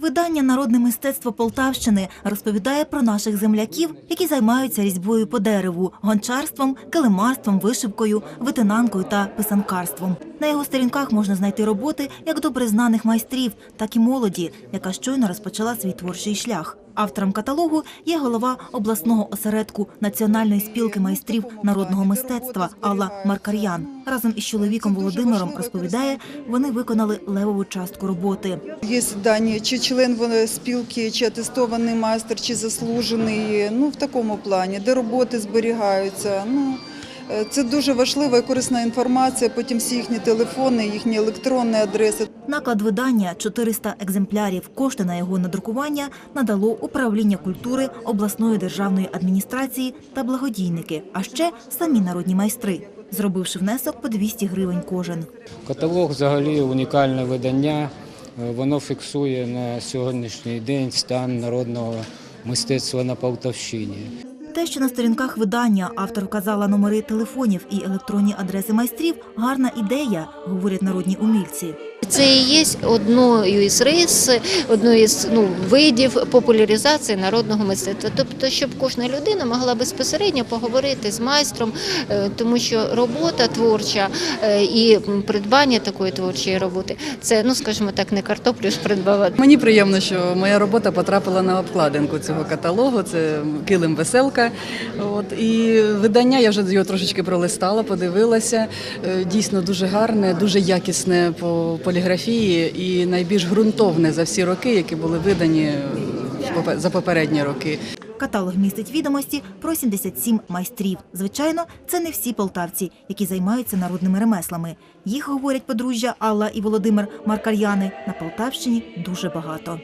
Видання Народне мистецтво Полтавщини розповідає про наших земляків, які займаються різьбою по дереву, гончарством, килимарством, вишивкою, витинанкою та писанкарством. На його сторінках можна знайти роботи як добре знаних майстрів, так і молоді, яка щойно розпочала свій творчий шлях. Автором каталогу є голова обласного осередку Національної спілки майстрів народного мистецтва Алла Маркар'ян. Разом із чоловіком Володимиром розповідає, вони виконали левову частку роботи. Є дані, чи член спілки, чи атестований майстер, чи заслужений, ну в такому плані, де роботи зберігаються. Ну, це дуже важлива і корисна інформація, потім всі їхні телефони, їхні електронні адреси. Наклад видання 400 екземплярів. Кошти на його надрукування надало управління культури обласної державної адміністрації та благодійники, а ще самі народні майстри, зробивши внесок по 200 гривень кожен. Каталог взагалі унікальне видання. Е, Воно фіксує на сьогоднішній день стан народного мистецтва на Полтавщині. Те, що на сторінках видання автор вказала номери телефонів і електронні адреси майстрів, гарна ідея, говорять народні умільці. Це і є одною із рис, одною із ну, видів популяризації народного мистецтва. Тобто, щоб кожна людина могла безпосередньо поговорити з майстром, е, тому що робота творча е, і придбання такої творчої роботи це, ну скажімо так, не картоплю ж придбавати. Мені приємно, що моя робота потрапила на обкладинку цього каталогу. Це килим веселка. От і видання я вже його трошечки пролистала, подивилася. Е, Дійсно дуже гарне, дуже якісне по поліграфії і найбільш ґрунтовне за всі роки, які були видані за попередні роки. Каталог містить відомості про 77 майстрів. Звичайно, це не всі полтавці, які займаються народними ремеслами. Їх говорять подружжя Алла і Володимир Маркар'яни на Полтавщині дуже багато.